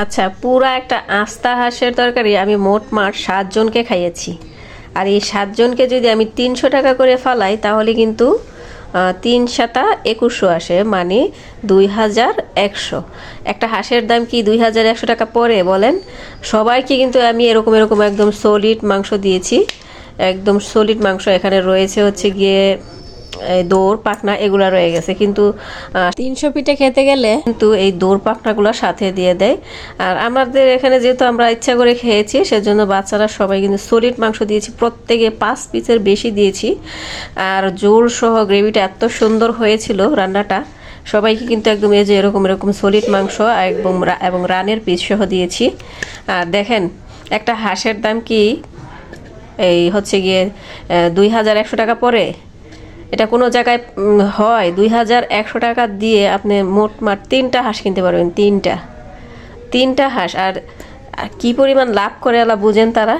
আচ্ছা পুরা একটা আস্তা হাঁসের তরকারি আমি মোট মাঠ সাতজনকে খাইয়েছি। আর এই সাতজনকে যদি আমি তিনশো টাকা করে ফালাই, তাহলে কিন্তু তিন সাতা একুশশো আসে মানে দুই হাজার একশো। একটা হাঁসের দাম কি দুই হাজার একশো টাকা পরে, বলেন? সবাইকে কিন্তু আমি এরকম এরকম একদম সলিড মাংস দিয়েছি। একদম সলিড মাংস এখানে রয়েছে হচ্ছে গিয়ে দৌড়, পাখনা এগুলো রয়ে গেছে। কিন্তু তিনশো পিঠে খেতে গেলে কিন্তু এই দৌড়, পাখনাগুলো সাথে দিয়ে দেয়। আর আমাদের এখানে যেহেতু আমরা ইচ্ছা করে খেয়েছি, সেজন্য বাচ্চারা সবাই কিন্তু সলিড মাংস দিয়েছি। প্রত্যেকে পাঁচ পিসের বেশি দিয়েছি। আর জোর সহ গ্রেভিটা এত সুন্দর হয়েছিল রান্নাটা। সবাইকে কিন্তু একদম এই যে এরকম এরকম সলিড মাংস রা- এবং রানের পিস সহ দিয়েছি। আর দেখেন, একটা হাঁসের দাম কি? এই হচ্ছে গিয়ে দুই হাজার একশো টাকা পরে এটা কোনো জায়গায় হয়। দুই হাজার একশো টাকা দিয়ে আপনি মোট মাঠ তিনটা হাঁস কিনতে পারবেন, তিনটা। তিনটা হাঁস। আর কি পরিমাণ লাভ করে আলা বুঝেন তারা?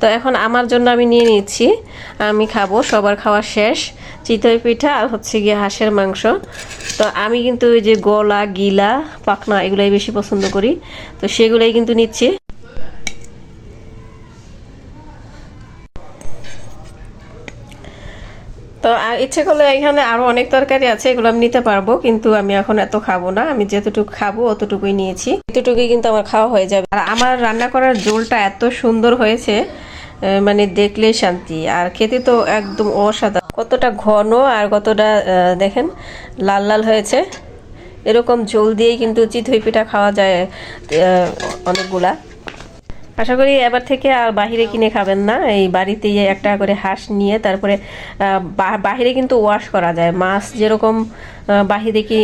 তো এখন আমার জন্য আমি নিয়ে নিচ্ছি। আমি খাব, সবার খাওয়া শেষ। চিতই পিঠা আর হচ্ছে গিয়ে হাঁসের মাংস। তো আমি কিন্তু ওই যে গলা, গিলা, পাখনা, এগুলাই বেশি পছন্দ করি। তো সেগুলাই কিন্তু নিচ্ছি। তো আর ইচ্ছে করলে এখানে আরও অনেক তরকারি আছে, এগুলো আমি নিতে পারব, কিন্তু আমি এখন এত খাব না। আমি যতটুকু খাব, অতটুকুই নিয়েছি। এতটুকুই কিন্তু আমার খাওয়া হয়ে যাবে। আর আমার রান্না করার ঝোলটা এত সুন্দর হয়েছে মানে দেখলেই শান্তি। আর খেতে তো একদম অসাধারণ। কতটা ঘন আর কতটা দেখেন, লাল লাল হয়েছে। এরকম ঝোল দিয়েই কিন্তু চিতই পিঠা খাওয়া যায় অনেকগুলা। আশা করি এবার থেকে আর বাহিরে কিনে খাবেন না। এই বাড়িতেই একটা করে হাঁস নিয়ে তারপরে বাহিরে কিন্তু ওয়াশ করা যায়। মাছ যেরকম বাহিরে কি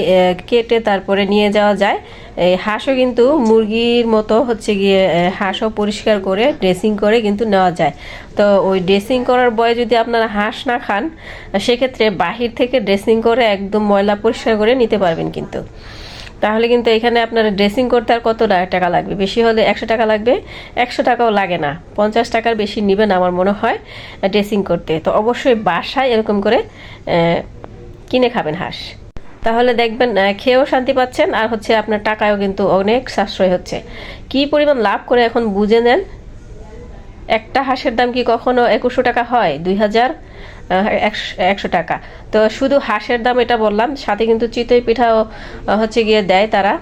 কেটে তারপরে নিয়ে যাওয়া যায়। এই হাঁসও কিন্তু মুরগির মতো হচ্ছে গিয়ে হাঁসও পরিষ্কার করে ড্রেসিং করে কিন্তু নেওয়া যায়। তো ওই ড্রেসিং করার বয়ে যদি আপনারা হাঁস না খান, সেক্ষেত্রে বাহির থেকে ড্রেসিং করে একদম ময়লা পরিষ্কার করে নিতে পারবেন কিন্তু। তাহলে কিন্তু এখানে আপনার ড্রেসিং করতে আর কত টাকা লাগবে? বেশি হলে একশো টাকা লাগবে, একশো টাকাও লাগে না। পঞ্চাশ টাকার বেশি নেবেন আমার মনে হয় ড্রেসিং করতে। তো অবশ্যই বাসায় এরকম করে কিনে খাবেন হাঁস। তাহলে দেখবেন খেয়েও শান্তি পাচ্ছেন, আর হচ্ছে আপনার টাকায়ও কিন্তু অনেক সাশ্রয় হচ্ছে। কি পরিমাণ লাভ করে এখন বুঝে নেন? একটা হাঁসের দাম কি কখনো একুশশো টাকা হয়? দুই হাজার একশো টাকা। তো শুধু হাঁসের দাম এটা বললাম, সাথে কিন্তু চিতই পিঠাও হচ্ছে গিয়ে দেয় তারা।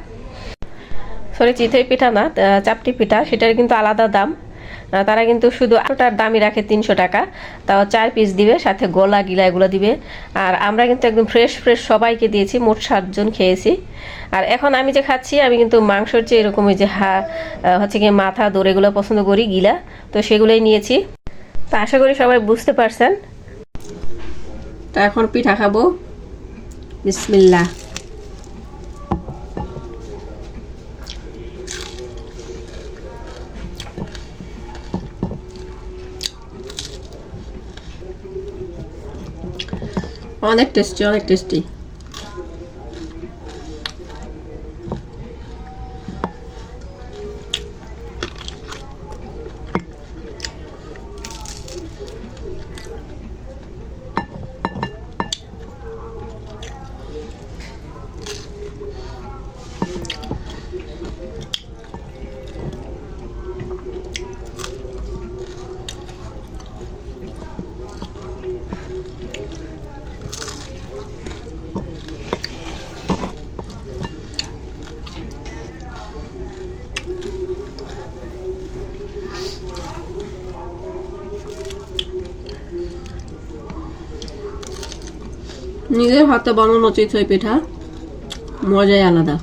সরি চিতই পিঠা না চাপটি পিঠা, সেটার কিন্তু আলাদা দাম। তারা কিন্তু শুধু আটোটার দামই রাখে তিনশো টাকা, তাও চার পিস দিবে, সাথে গোলা গিলা এগুলো দিবে। আর আমরা কিন্তু একদম ফ্রেশ ফ্রেশ সবাইকে দিয়েছি, মোট সাতজন খেয়েছি। আর এখন আমি যে খাচ্ছি, আমি কিন্তু মাংসর চেয়ে এরকম যে হা হচ্ছে গিয়ে মাথা, দৌড় এগুলো পছন্দ করি গিলা, তো সেগুলোই নিয়েছি। তো আশা করি সবাই বুঝতে পারছেন। তো এখন পিঠা খাব। বিসমিল্লা অনেক টেস্টি অনেক টেস্টি নিজের হাতে বানানো চিতই পিঠা। মজাই আলাদা।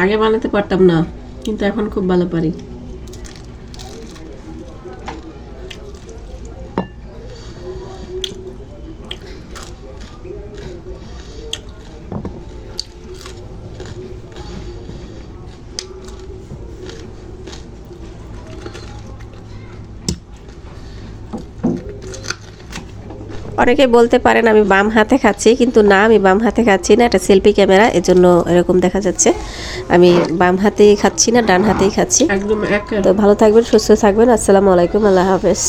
আগে বানাতে পারতাম না, কিন্তু এখন খুব ভালো পারি। অনেকে বলতে পারেন আমি বাম হাতে খাচ্ছি কিন্তু না আমি বাম হাতে খাচ্ছি না এটা সেলফি ক্যামেরা এজন্য এরকম দেখা যাচ্ছে। আমি বাম হাতেই খাচ্ছি না ডান হাতেই খাচ্ছি। একদম তো ভালো থাকবেন সুস্থ থাকবেন আসসালামু আলাইকুম আল্লাহ হাফেজ।